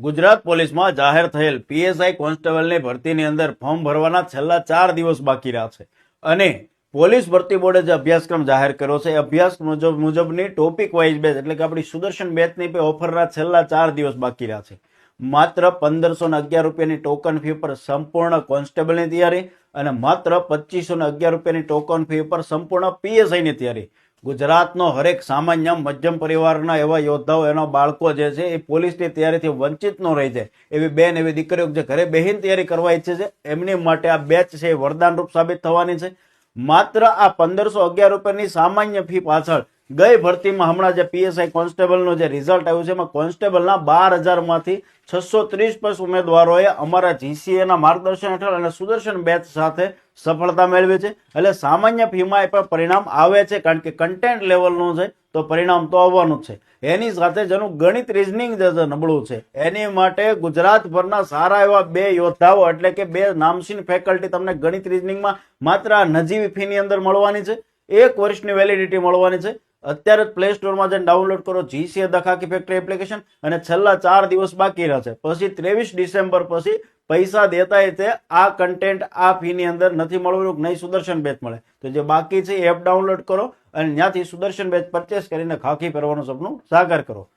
ગુજરાત પોલીસમાં જાહેર થયેલ પીએસઆઈ કોન્સ્ટેબલની ભરતીની અંદર ફોર્મ ભરવાના છેલ્લા ચાર દિવસ બાકી રહ્યા છે. અને પોલીસ ભરતી બોર્ડે જે અભ્યાસક્રમ જાહેર કર્યો છે અભ્યાસ મુજબ, મુજબની ટોપિક વાઇઝ બેચ એટલે કે આપણી સુદર્શન બેચની પે ઓફરના છેલ્લા ચાર દિવસ બાકી રહ્યા છે. માત્ર પંદરસો ને અગિયાર રૂપિયાની ટોકન ફી પર સંપૂર્ણ કોન્સ્ટેબલની તૈયારી અને માત્ર પચીસો ને અગિયાર રૂપિયાની ટોકન ફી પર સંપૂર્ણ પીએસઆઈની તૈયારી. ગુજરાતનો હરેક સામાન્ય મધ્યમ પરિવારના એવા યોદ્ધાઓ, એના બાળકો જે છે, એ પોલીસની તૈયારીથી વંચિત ન રહી જાય એવી બેન, એવી દીકરીઓ જે ઘરે બેહીન તૈયારી કરવા ઈચ્છે છે, એમની માટે આ બેચ છે એ વરદાનરૂપ સાબિત થવાની છે. માત્ર આ પંદરસો અગિયાર રૂપિયાની સામાન્ય ફી પાછળ ગઈ ભરતીમાં હમણાં જે પીએસઆઈ કોન્સ્ટેબલનું જે રિઝલ્ટ આવ્યું છે, એમાં કોન્સ્ટેબલના બાર હજારમાંથી છસો ત્રીસ પ્લસ ઉમેદવારોએ અમારા જીસીએના માર્ગદર્શન હેઠળ અને સુદર્શન બેચ સાથે સફળતા મેળવી છે. એટલે સામાન્ય ફીમાં એ પણ પરિણામ આવે છે, કારણ કે કન્ટેન્ટ લેવલનું છે, તો પરિણામ તો આવવાનું છે. એની સાથે જેનું ગણિત રિઝનિંગ જે નબળું છે. એની માટે ગુજરાતભરના સારા એવા બે યોદ્ધાઓ, એટલે કે બે નામસીન ફેકલ્ટી તમને ગણિત રિઝનિંગમાં માત્ર નજીવી ફીની અંદર મળવાની છે. એક વર્ષની વેલિડિટી મળવાની છે. અત્યારે જ પ્લે સ્ટોરમાં જઈને ડાઉનલોડ કરો જીસીએ દખાકી ફેક્ટરી એપ્લિકેશન અને છેલ્લા ચાર દિવસ બાકી રહ્યા છે. પછી ત્રેવીસ ડિસેમ્બર પછી પૈસા દેતા તે આ કન્ટેન્ટ આ ફીની અંદર નથી મળવાનું નહીં સુદર્શન બેચ મળે. તો જે બાકી છે એ એપ ડાઉનલોડ કરો અને ત્યાંથી સુદર્શન બેચ પરચેસ કરીને ખાખી પહેરવાનું સપનું સાકાર કરો.